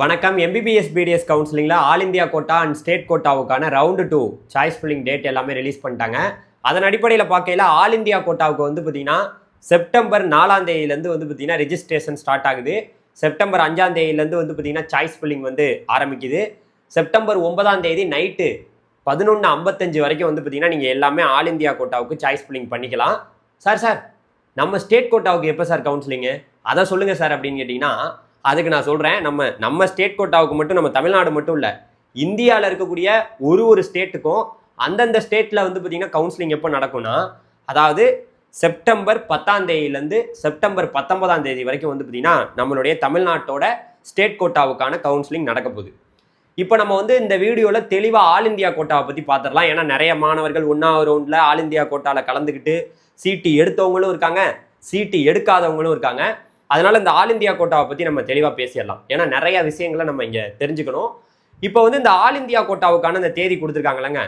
வணக்கம். MBBS BDS கவுன்சிலிங்கில் all India quota and state கோட்டாவுக்கான round two choice filling date எல்லாமே release பண்ணிட்டாங்க. அதன் அடிப்படையில் பார்க்கையில ஆல் இந்தியா கோட்டாவுக்கு வந்து பார்த்தீங்கன்னா செப்டம்பர் நாலாம் தேதியிலேருந்து வந்து பார்த்தீங்கன்னா ரெஜிஸ்ட்ரேஷன் ஸ்டார்ட் ஆகுது. செப்டம்பர் அஞ்சாம் தேதியிலேருந்து வந்து பார்த்தீங்கன்னா சாய்ஸ் ஃபில்லிங் வந்து ஆரம்பிக்குது. செப்டம்பர் ஒன்பதாம் தேதி நைட்டு பதினொன்று ஐம்பத்தஞ்சு வரைக்கும் வந்து பார்த்தீங்கன்னா நீங்கள் எல்லாமே ஆல் இந்தியா கோட்டாவுக்கு சாய்ஸ் ஃபில்லிங் பண்ணிக்கலாம். சார் சார் நம்ம ஸ்டேட் கோட்டாவுக்கு எப்போ சார் கவுன்சிலிங்கு அதை சொல்லுங்கள் சார் அப்படின்னு கேட்டிங்கன்னா அதுக்கு நான் சொல்கிறேன் நம்ம நம்ம ஸ்டேட் கோட்டாவுக்கு மட்டும் நம்ம தமிழ்நாடு மட்டும் இல்லை இந்தியாவில் இருக்கக்கூடிய ஒரு ஒரு ஸ்டேட்டுக்கும் அந்தந்த ஸ்டேட்டில் வந்து பார்த்திங்கன்னா கவுன்சிலிங் எப்போ நடக்கும்னா அதாவது செப்டம்பர் பத்தாம் தேதியிலேருந்து செப்டம்பர் பத்தொன்பதாம் தேதி வரைக்கும் வந்து பார்த்திங்கன்னா நம்மளுடைய தமிழ்நாட்டோட ஸ்டேட் கோட்டாவுக்கான கவுன்சிலிங் நடக்க போகுது. இப்போ நம்ம வந்து இந்த வீடியோவில் தெளிவாக ஆல் இந்தியா கோட்டாவை பற்றி பார்த்துடலாம் ஏன்னா நிறைய மாணவர்கள் ஒன்றாவது ரவுண்டில் ஆல் இந்தியா கோட்டாவில் கலந்துக்கிட்டு சீட்டு எடுத்தவங்களும் இருக்காங்க சீட்டு எடுக்காதவங்களும் இருக்காங்க. அதனால இந்த ஆல் இந்தியா கோட்டாவை பற்றி நம்ம தெளிவாக பேசிடலாம். ஏன்னா நிறைய விஷயங்களை நம்ம இங்கே தெரிஞ்சுக்கணும். இப்போ வந்து இந்த ஆல் இந்தியா கோட்டாவுக்கான இந்த தேதி கொடுத்துருக்காங்களேங்க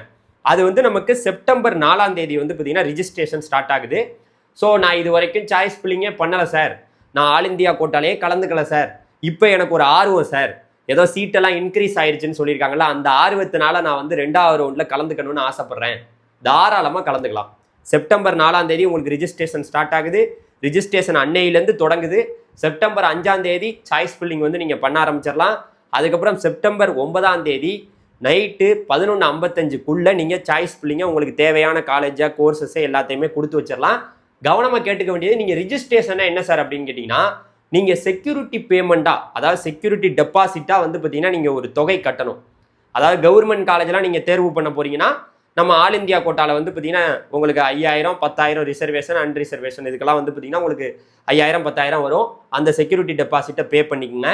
அது வந்து நமக்கு செப்டம்பர் நாலாம் தேதி வந்து பார்த்தீங்கன்னா ரிஜிஸ்ட்ரேஷன் ஸ்டார்ட் ஆகுது. ஸோ நான் இது வரைக்கும் சாய்ஸ் ஃபில்லிங்கே பண்ணலை சார் நான் ஆல் இந்தியா கோட்டாலேயே கலந்துக்கல சார் இப்போ எனக்கு ஒரு ஆர்வம் சார் ஏதோ சீட்டெல்லாம் இன்க்ரீஸ் ஆயிடுச்சுன்னு சொல்லியிருக்காங்களா அந்த ஆர்வத்தினால நான் வந்து ரெண்டாவது ரவுண்டில் கலந்துக்கணும்னு ஆசைப்பட்றேன். தாராளமாக கலந்துக்கலாம். செப்டம்பர் நாலாம் தேதி உங்களுக்கு ரிஜிஸ்ட்ரேஷன் ஸ்டார்ட் ஆகுது. ரிஜிஸ்ட்ரேஷன் அன்னையிலேருந்து தொடங்குது. செப்டம்பர் அஞ்சாம் தேதி சாய்ஸ் ஃபில்லிங் வந்து நீங்கள் பண்ண ஆரம்பிச்சிடலாம். அதுக்கப்புறம் செப்டம்பர் ஒன்பதாம் தேதி நைட்டு பதினொன்று ஐம்பத்தஞ்சுக்குள்ளே நீங்கள் சாய்ஸ் ஃபில்லிங்கை உங்களுக்கு தேவையான காலேஜாக கோர்சஸை எல்லாத்தையுமே கொடுத்து வச்சிடலாம். கவனமாக கேட்டுக்க வேண்டியது நீங்கள் ரிஜிஸ்ட்ரேஷனாக என்ன சார் அப்படின்னு கேட்டிங்கன்னா நீங்கள் செக்யூரிட்டி பேமெண்ட்டாக அதாவது செக்யூரிட்டி டெபாசிட்டாக வந்து பார்த்தீங்கன்னா நீங்கள் ஒரு தொகை கட்டணும். அதாவது கவர்மெண்ட் காலேஜெலாம் நீங்கள் தேர்வு பண்ண போகிறீங்கன்னா நம்ம ஆல் இந்தியா கோட்டாவில் வந்து பார்த்தீங்கன்னா உங்களுக்கு ஐயாயிரம் பத்தாயிரம் ரிசர்வேஷன் அன் ரிசர்வேஷன் இதுக்கெல்லாம் வந்து பார்த்தீங்கன்னா உங்களுக்கு ஐயாயிரம் பத்தாயிரம் வரும். அந்த செக்யூரிட்டி டெபாசிட்டை பே பண்ணிக்கோங்க.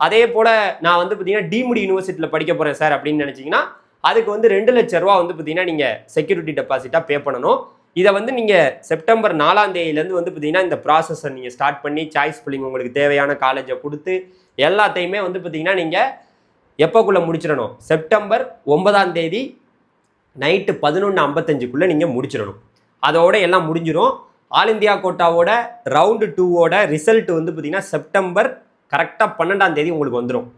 அதே போல் நான் வந்து பார்த்தீங்கன்னா டிமுடி யூனிவர்சிட்டியில் படிக்க போகிறேன் சார் அப்படின்னு நினச்சிங்கன்னா அதுக்கு வந்து ரெண்டு லட்ச ரூபா வந்து பார்த்தீங்கன்னா நீங்கள் செக்யூரிட்டி டெபாசிட்டாக பே பண்ணணும். இதை வந்து நீங்கள் செப்டம்பர் நாலாம் தேதியிலேருந்து வந்து பார்த்தீங்கன்னா இந்த ப்ராசஸை நீங்கள் ஸ்டார்ட் பண்ணி சாய்ஸ் பிள்ளைங்க உங்களுக்கு தேவையான காலேஜை கொடுத்து எல்லாத்தையுமே வந்து பார்த்தீங்கன்னா நீங்கள் எப்போக்குள்ளே முடிச்சிடணும்? செப்டம்பர் ஒன்பதாம் தேதி நைட்டு பதினொன்று ஐம்பத்தஞ்சுக்குள்ளே நீங்கள் முடிச்சிடணும். அதோட எல்லாம் முடிஞ்சிடும் ஆல் இந்தியா கோட்டாவோட ரவுண்டு டூவோட ரிசல்ட் வந்து பார்த்தீங்கன்னா செப்டம்பர் கரெக்டாக பன்னெண்டாம் தேதி உங்களுக்கு வந்துடும்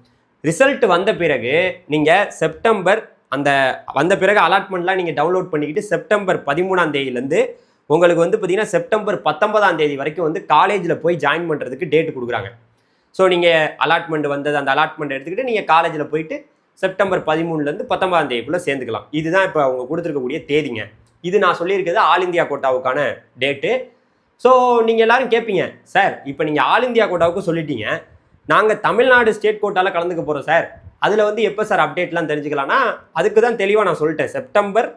ரிசல்ட் வந்த பிறகு நீங்கள் செப்டம்பர் அந்த வந்த பிறகு அலாட்மெண்ட்லாம் நீங்கள் டவுன்லோட் பண்ணிக்கிட்டு செப்டம்பர் பதிமூணாம் தேதியிலேருந்து உங்களுக்கு வந்து பார்த்திங்கன்னா செப்டம்பர் பத்தொன்பதாம் தேதி வரைக்கும் வந்து காலேஜில் போய் ஜாயின் பண்ணுறதுக்கு டேட் கொடுக்குறாங்க. ஸோ நீங்கள் அலாட்மெண்ட் வந்தது அந்த அலாட்மெண்ட் எடுத்துக்கிட்டு நீங்கள் காலேஜில் போயிட்டு செப்டம்பர் பதிமூணுலேருந்து பத்தொன்பதாம் தேதிக்குள்ளே சேர்ந்துக்கலாம். இதுதான் இப்போ அவங்க கொடுத்துருக்கக்கூடிய தேதிங்க. இது நான் சொல்லியிருக்கிறது ஆல் இந்தியா கோட்டாவுக்கான டேட்டு. ஸோ நீங்கள் எல்லாரும் கேட்பீங்க சார் இப்போ நீங்கள் ஆல் இந்தியா கோட்டாவுக்கு சொல்லிட்டீங்க. நாங்கள் தமிழ்நாடு ஸ்டேட் கோட்டாவில் கலந்துக்க போகிறோம் சார். அதில் வந்து எப்போ சார் அப்டேட்லாம் தெரிஞ்சுக்கலாம்னா அதுக்கு தான் தெளிவாக நான் சொல்லிட்டேன். செப்டம்பர்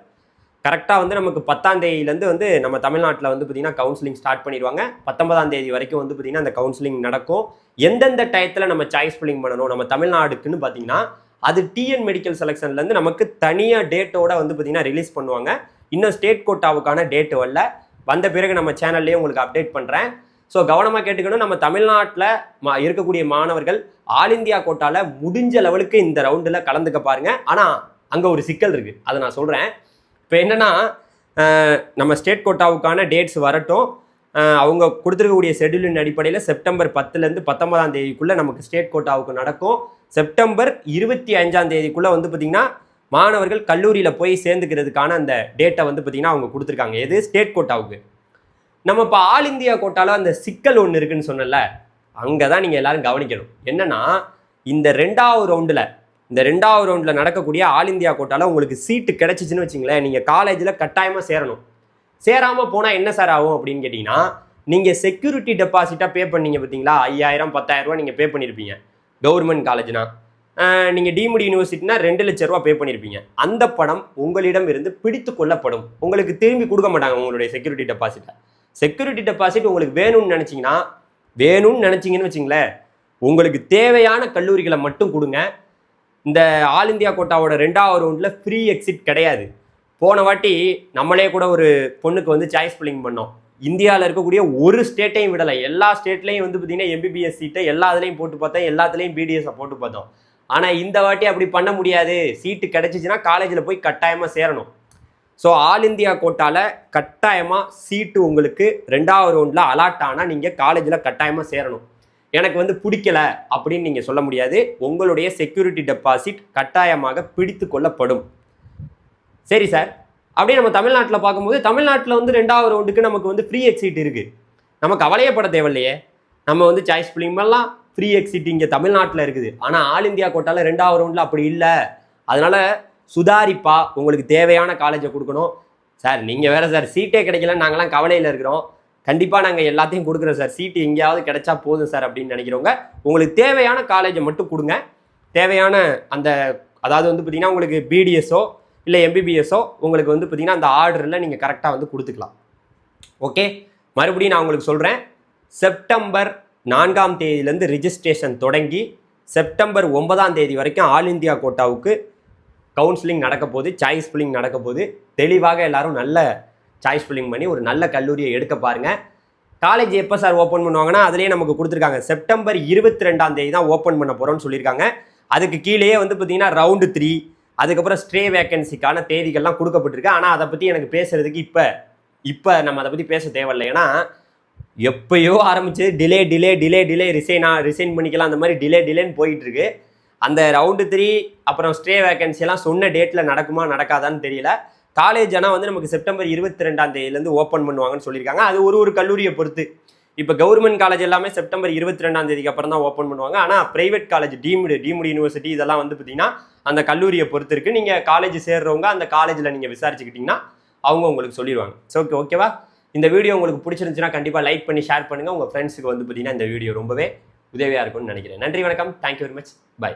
கரெக்டாக வந்து நமக்கு பத்தாம் தேதியிலேருந்து வந்து நம்ம தமிழ்நாட்டில் வந்து பார்த்திங்கன்னா கவுன்சிலிங் ஸ்டார்ட் பண்ணிடுவாங்க. பத்தொன்பதாம் தேதி வரைக்கும் வந்து பார்த்திங்கன்னா அந்த கவுன்சிலிங் நடக்கும். எந்தெந்த டயத்தில் நம்ம சாய்ஸ் ஃபில்லிங் பண்ணணும் நம்ம தமிழ்நாடுக்குன்னு பார்த்தீங்கன்னா அது டிஎன் மெடிக்கல் செலெக்ஷன்லேருந்து நமக்கு தனியாக டேட்டோட வந்து பார்த்திங்கன்னா ரிலீஸ் பண்ணுவாங்க. இன்னும் ஸ்டேட் கோட்டாவுக்கான டேட்டு வரல வந்த பிறகு நம்ம சேனல்லேயே உங்களுக்கு அப்டேட் பண்ணுறேன் ஸோ கவனமாக கேட்டுக்கணும். நம்ம தமிழ்நாட்டில் மா இருக்கக்கூடிய மாணவர்கள் ஆல் இந்தியா கோட்டாவில் முடிஞ்ச லெவலுக்கு இந்த ரவுண்டில் கலந்துக்க பாருங்கள் ஆனால் அங்கே ஒரு சிக்கல் இருக்குது அதை நான் சொல்கிறேன் இப்போ என்னென்னா நம்ம ஸ்டேட் கோட்டாவுக்கான டேட்ஸ் வரட்டும். அவங்க கொடுத்துருக்கக்கூடிய ஷெட்யூலின் அடிப்படையில் செப்டம்பர் பத்துலேருந்து பத்தொன்பதாம் தேதிக்குள்ளே நமக்கு ஸ்டேட் கோட்டாவுக்கு நடக்கும். செப்டம்பர் இருபத்தி அஞ்சாம் தேதிக்குள்ளே வந்து பார்த்திங்கன்னா மாணவர்கள் கல்லூரியில் போய் சேர்ந்துக்கிறதுக்கான அந்த டேட்டை வந்து பார்த்திங்கன்னா அவங்க கொடுத்துருக்காங்க. எது? ஸ்டேட் கோட்டாவுக்கு நம்ம இப்போ ஆல் இந்தியா கோட்டாவில் அந்த சிக்கல் ஒன்று இருக்குன்னு சொன்னல அங்கே தான் நீங்கள் எல்லாரும் கவனிக்கணும். என்னன்னா இந்த ரெண்டாவது ரவுண்டில் இந்த ரெண்டாவது ரவுண்டில் நடக்கக்கூடிய ஆல் இந்தியா கோட்டாவில் உங்களுக்கு சீட்டு கிடைச்சிச்சுன்னு வச்சிங்களேன் நீங்கள் காலேஜில் கட்டாயமாக சேரணும். சேராமல் போனால் என்ன சார் ஆகும் அப்படின்னு கேட்டிங்கன்னா நீங்கள் செக்யூரிட்டி டெபாசிட்டாக பே பண்ணீங்க பார்த்தீங்களா ஐயாயிரம் பத்தாயிரம் ரூபா நீங்கள் பே பண்ணியிருப்பீங்க கவர்மெண்ட் காலேஜ்னா நீங்கள் டீம்டு யூனிவர்சிட்டினா ரெண்டு லட்ச ரூபா பே பண்ணியிருப்பீங்க அந்த பணம் உங்களிடம் இருந்து பிடித்து கொள்ளப்படும். உங்களுக்கு திரும்பி கொடுக்க மாட்டாங்க உங்களுடைய செக்யூரிட்டி டெபாசிட்டை செக்யூரிட்டி டெபாசிட் உங்களுக்கு வேணும்னு நினச்சிங்கன்னா வேணும்னு நினச்சிங்கன்னு வச்சிங்களேன் உங்களுக்கு தேவையான கல்லூரிகளை மட்டும் கொடுங்க. இந்த ஆல் இந்தியா கோட்டாவோட ரெண்டாவது ரவுண்டில் ஃப்ரீ எக்ஸிட் கிடையாது. போன வாட்டி நம்மளே கூட ஒரு பொண்ணுக்கு வந்து சாய்ஸ் ஃபில்லிங் பண்ணோம். இந்தியாவில் இருக்கக்கூடிய ஒரு ஸ்டேட்டையும் விடலை. எல்லா ஸ்டேட்லையும் வந்து பார்த்தீங்கன்னா எம்பிபிஎஸ் சீட்டை எல்லா இதுலையும் போட்டு பார்த்தோம். எல்லாத்துலேயும் பிடிஎஸை போட்டு பார்த்தோம். ஆனால் இந்த வாட்டி அப்படி பண்ண முடியாது. சீட்டு கிடச்சிச்சின்னா காலேஜில் போய் கட்டாயமாக சேரணும். ஸோ ஆல் இந்தியா கோட்டாவில் கட்டாயமாக சீட்டு உங்களுக்கு ரெண்டாவது ரவுண்டில் அலாட் ஆனால் நீங்கள் காலேஜில் கட்டாயமாக சேரணும். எனக்கு வந்து பிடிக்கல அப்படின்னு நீங்கள் சொல்ல முடியாது. உங்களுடைய செக்யூரிட்டி டெபாசிட் கட்டாயமாக பிடித்து கொள்ளப்படும். சரி சார் அப்படியே நம்ம தமிழ்நாட்டில் பார்க்கும்போது தமிழ்நாட்டில் வந்து ரெண்டாவது ரவுண்டுக்கு நமக்கு வந்து ஃப்ரீ எக்ஸிட் இருக்குது நம்ம கவலையப்பட தேவையில்லையே. நம்ம வந்து சாய்ஸ் ஃபிலிம் எல்லாம் ஃப்ரீ எக்ஸிட் இங்கே தமிழ்நாட்டில் இருக்குது. ஆனால் ஆல் இந்தியா கோட்டால ரெண்டாவது ரவுண்டில் அப்படி இல்லை. அதனால் சுதாரிப்பா உங்களுக்கு தேவையான காலேஜை கொடுக்கணும். சார் நீங்கள் வேறு சார் சீட்டே கிடைக்கல நாங்களாம் கவலையில் இருக்கிறோம். கண்டிப்பாக நாங்கள் எல்லாத்தையும் கொடுக்குறோம் சார். சீட்டு எங்கேயாவது கிடைச்சா போதும் சார் அப்படின்னு நினைக்கிறவங்க உங்களுக்கு தேவையான காலேஜை மட்டும் கொடுங்க. தேவையான அந்த அதாவது வந்து பார்த்திங்கன்னா உங்களுக்கு பிடிஎஸ்ஸோ இல்லை எம்பிபிஎஸோ உங்களுக்கு வந்து பார்த்தீங்கன்னா அந்த ஆர்டரில் நீங்கள் கரெக்டாக வந்து கொடுத்துக்கலாம். ஓகே? மறுபடியும் நான் உங்களுக்கு சொல்கிறேன் செப்டம்பர் நான்காம் தேதியிலேருந்து ரிஜிஸ்ட்ரேஷன் தொடங்கி செப்டம்பர் ஒன்பதாம் தேதி வரைக்கும் ஆல் இந்தியா கோட்டாவுக்கு கவுன்சிலிங் நடக்க போகுது சாய்ஸ் ஃபில்லிங் நடக்க போகுது. தெளிவாக எல்லாரும் நல்ல சாய்ஸ் ஃபில்லிங் பண்ணி ஒரு நல்ல கல்லூரியை எடுக்க பாருங்கள் காலேஜ் எப்போ சார் ஓப்பன் பண்ணுவாங்கன்னா அதுலேயே நமக்கு கொடுத்துருக்காங்க. செப்டம்பர் இருபத்தி ரெண்டாம் தேதி தான் ஓப்பன் பண்ண போகிறோம்னு சொல்லியிருக்காங்க. அதுக்கு கீழேயே வந்து பார்த்தீங்கன்னா ரவுண்டு த்ரீ அதுக்கப்புறம் ஸ்ட்ரே வேகன்சிக்கான தேதிகள்லாம் கொடுக்கப்பட்டிருக்கு. ஆனால் அதை பற்றி எனக்கு பேசுறதுக்கு இப்போ இப்போ நம்ம அதை பற்றி பேச தேவையில்லை. ஏன்னா எப்பயோ ஆரம்பிச்சு டிலே டிலே டிலே டிலே ரிசைனா ரிசைன் பண்ணிக்கலாம். அந்த மாதிரி டிலே டிலேன்னு போயிட்டு இருக்கு அந்த ரவுண்டு த்ரீ அப்புறம் ஸ்டே வேகன்சிலாம் சொன்ன டேட்டில் நடக்குமா நடக்காதான்னு தெரியல. காலேஜ் ஆனால் வந்து நமக்கு செப்டம்பர் இருபத்தி ரெண்டாம் தேதியிலேருந்து ஓப்பன் பண்ணுவாங்கன்னு சொல்லியிருக்காங்க. அது ஒரு ஒரு கல்லூரியை பொறுத்து. இப்போ கவர்மெண்ட் காலேஜ் எல்லாமே செப்டம்பர் இருபத்தி ரெண்டாம் தேதிக்கு அப்புறம் தான் ஓப்பன் பண்ணுவாங்க. ஆனால் private college deemed deemed university இதெல்லாம் வந்து பார்த்தீங்கன்னா அந்த கல்லூரியை பொறுத்து இருக்கு. நீங்கள் காலேஜ் சேர்றவங்க அந்த காலேஜில் நீங்கள் விசாரிச்சுக்கிட்டிங்கன்னா அவங்க உங்களுக்கு சொல்லிடுவாங்க. ஸோ ஓகே ஓகேவா இந்த வீடியோ உங்களுக்கு பிடிச்சிருந்துச்சுன்னா கண்டிப்பாக லைக் பண்ணி ஷேர் பண்ணுங்கள் உங்கள் ஃப்ரெண்ட்ஸுக்கு வந்து பார்த்தீங்கன்னா இந்த வீடியோ ரொம்பவே உதவியாக இருக்கும்னு நினைக்கிறேன். நன்றி வணக்கம். Thank you very much by